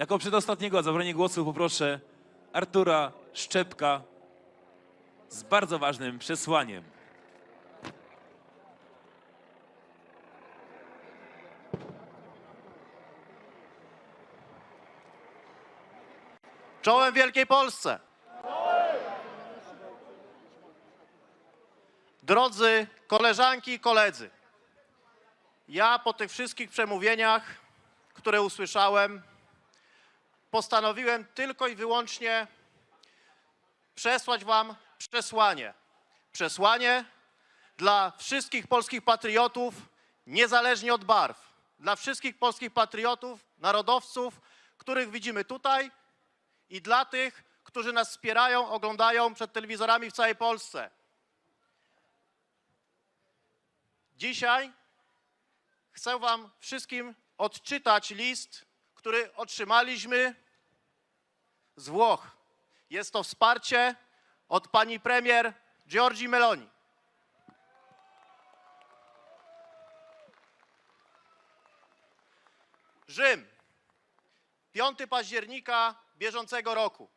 Jako przedostatniego o zabranie głosu poproszę Artura Szczepka z bardzo ważnym przesłaniem. Czołem Wielkiej Polsce! Drodzy koleżanki i koledzy, ja po tych wszystkich przemówieniach, które usłyszałem, postanowiłem tylko i wyłącznie przesłać Wam przesłanie. Przesłanie dla wszystkich polskich patriotów, niezależnie od barw. Dla wszystkich polskich patriotów, narodowców, których widzimy tutaj i dla tych, którzy nas wspierają, oglądają przed telewizorami w całej Polsce. Dzisiaj chcę Wam wszystkim odczytać list, który otrzymaliśmy z Włoch. Jest to wsparcie od pani premier Giorgi Meloni. Rzym, 5 października bieżącego roku.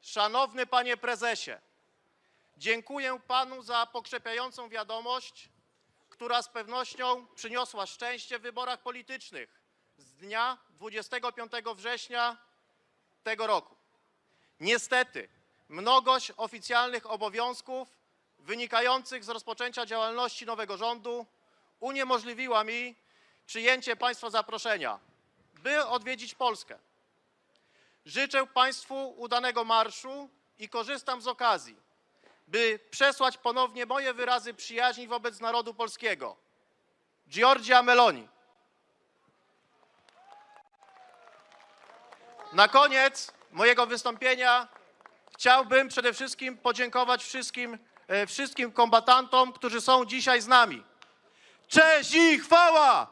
Szanowny panie prezesie, dziękuję panu za pokrzepiającą wiadomość, która z pewnością przyniosła szczęście w wyborach politycznych z dnia 25 września tego roku. Niestety, mnogość oficjalnych obowiązków wynikających z rozpoczęcia działalności nowego rządu uniemożliwiła mi przyjęcie państwa zaproszenia, by odwiedzić Polskę. Życzę Państwu udanego marszu i korzystam z okazji, by przesłać ponownie moje wyrazy przyjaźni wobec narodu polskiego. Giorgia Meloni. Na koniec mojego wystąpienia chciałbym przede wszystkim podziękować wszystkim, e, wszystkim kombatantom, którzy są dzisiaj z nami. Cześć i chwała!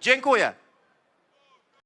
Dziękuję.